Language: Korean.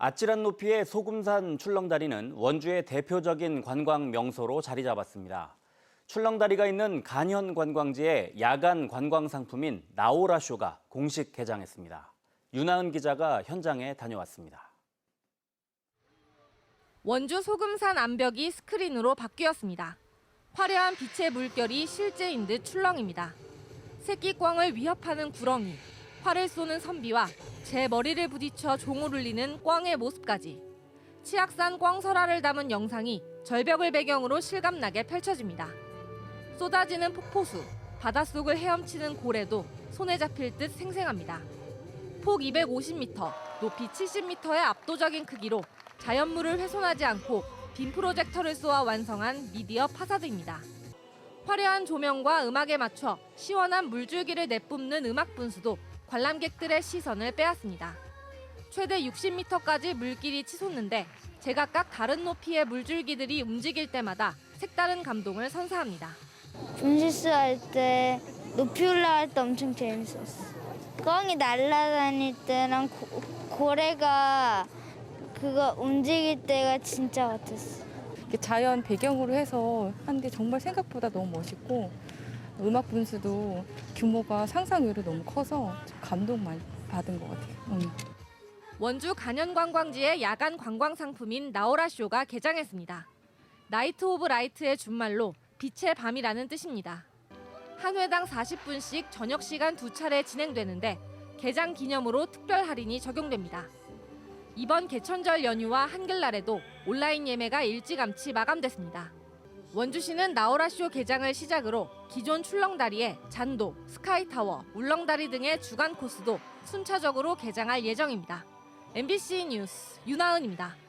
아찔한 높이의 소금산 출렁다리는 원주의 대표적인 관광 명소로 자리 잡았습니다. 출렁다리가 있는 간현 관광지의 야간 관광 상품인 나오라 쇼가 공식 개장했습니다. 윤하은 기자가 현장에 다녀왔습니다. 원주 소금산 암벽이 스크린으로 바뀌었습니다. 화려한 빛의 물결이 실제인 듯 출렁입니다. 새끼꽝을 위협하는 구렁이, 활을 쏘는 선비와 제 머리를 부딪혀 종을 울리는 꽝의 모습까지 치악산 꽝설화를 담은 영상이 절벽을 배경으로 실감나게 펼쳐집니다. 쏟아지는 폭포수, 바닷속을 헤엄치는 고래도 손에 잡힐 듯 생생합니다. 폭 250m, 높이 70m의 압도적인 크기로 자연물을 훼손하지 않고 빔 프로젝터를 쏘아 완성한 미디어 파사드입니다. 화려한 조명과 음악에 맞춰 시원한 물줄기를 내뿜는 음악 분수도 관람객들의 시선을 빼앗습니다. 최대 60m까지 물길이 치솟는데 제각각 다른 높이의 물줄기들이 움직일 때마다 색다른 감동을 선사합니다. 분실수 할 때 높이 올라갈 때 엄청 재밌었어. 꽝이 날아다닐 때랑 고, 고래가 그거 움직일 때가 진짜 같았어. 이렇게 자연 배경으로 해서 하는데 정말 생각보다 너무 멋있고 음악 분수도 규모가 상상 외로 너무 커서 감동 많이 받은 것 같아요. 음. 원주 간현관광지의 야간 관광 상품인 나오라 쇼가 개장했습니다. 나이트 오브 라이트의 준말로 빛의 밤이라는 뜻입니다. 한 회당 40분씩 저녁 시간 두 차례 진행되는데 개장 기념으로 특별 할인이 적용됩니다. 이번 개천절 연휴와 한글날에도 온라인 예매가 일찌감치 마감됐습니다. 원주시는 나오라쇼 개장을 시작으로 기존 출렁다리에 잔도, 스카이타워, 울렁다리 등의 주간 코스도 순차적으로 개장할 예정입니다. MBC 뉴스 윤하은입니다.